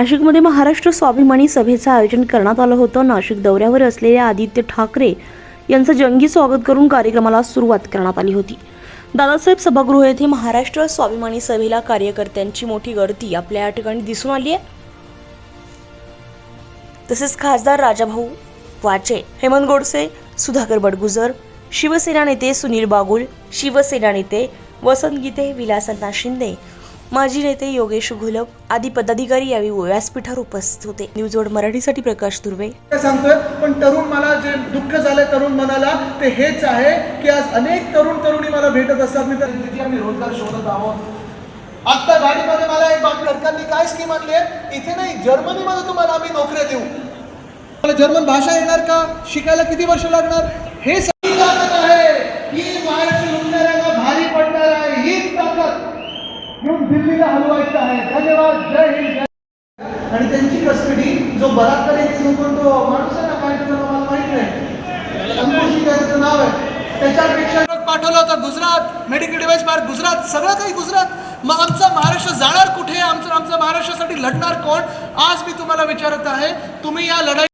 नाशिकमध्ये महाराष्ट्र स्वाभिमानी सभेचं आयोजन करण्यात आलं होतं. नाशिक दौऱ्यावर असलेल्या आदित्य ठाकरे यांचं जंगी स्वागत करून कार्यक्रमाला सुरुवात करण्यात आली होती. दादासाहेब सभागृह येथे महाराष्ट्र स्वाभिमानी सभेला कार्यकर्त्यांची मोठी गर्दी आपल्या या ठिकाणी दिसून आली आहे. तसेच खासदार राजाभाऊ वाचे हेमंत गोडसे सुधाकर बडगुजर शिवसेना नेते सुनील बागुल शिवसेना नेते वसंत गीते विलासन्ना शिंदे माजी नेते योगेश घोलप आदी पदाधिकारी यावेळी व्यासपीठावर उपस्थित होते. न्यूज वर्ड मराठीसाठी प्रकाश दुर्वे. सांगतोय पण तरुण मला जे दुःख झालंय तरुण मनाला ते हेच आहे की आज अनेक तरुण तरुणी मला भेटत असतात. मी तर तिथे आम्ही रोजगार शोधत आहोत. आता गाडीमध्ये मला एक बाकी सरकारने काय स्कीम आणली आहे? इथे नाही जर्मनीमध्ये तुम्हाला आम्ही नोकऱ्या देऊ. मला जर्मन भाषा येणार का? शिकायला किती वर्ष लागणार? हे सगळी ताकद आहे ही महाराष्ट्र लुटणाऱ्याला भारी पडणार आहे हीच ताकद घेऊन दिल्लीला हलवायचं आहे. धन्यवाद. जय हिंद. आणि त्यांची कस्टडी जो बलात्कारी जो कोण तो माणूस आहे ना काय त्याचं नाव मला माहीत नाही. अंकुश त्याचं नाव आहे. त्याच्यापेक्षा पाठवलं होतं Gujarat. Medical device park Gujarat सगळं काही गुजरात. मग आमचा महाराष्ट्र जाणार कुठे? आमचं आमचं महाराष्ट्रासाठी लढणार कोण? आज मी तुम्हाला विचारत आहे तुम्ही या लढाई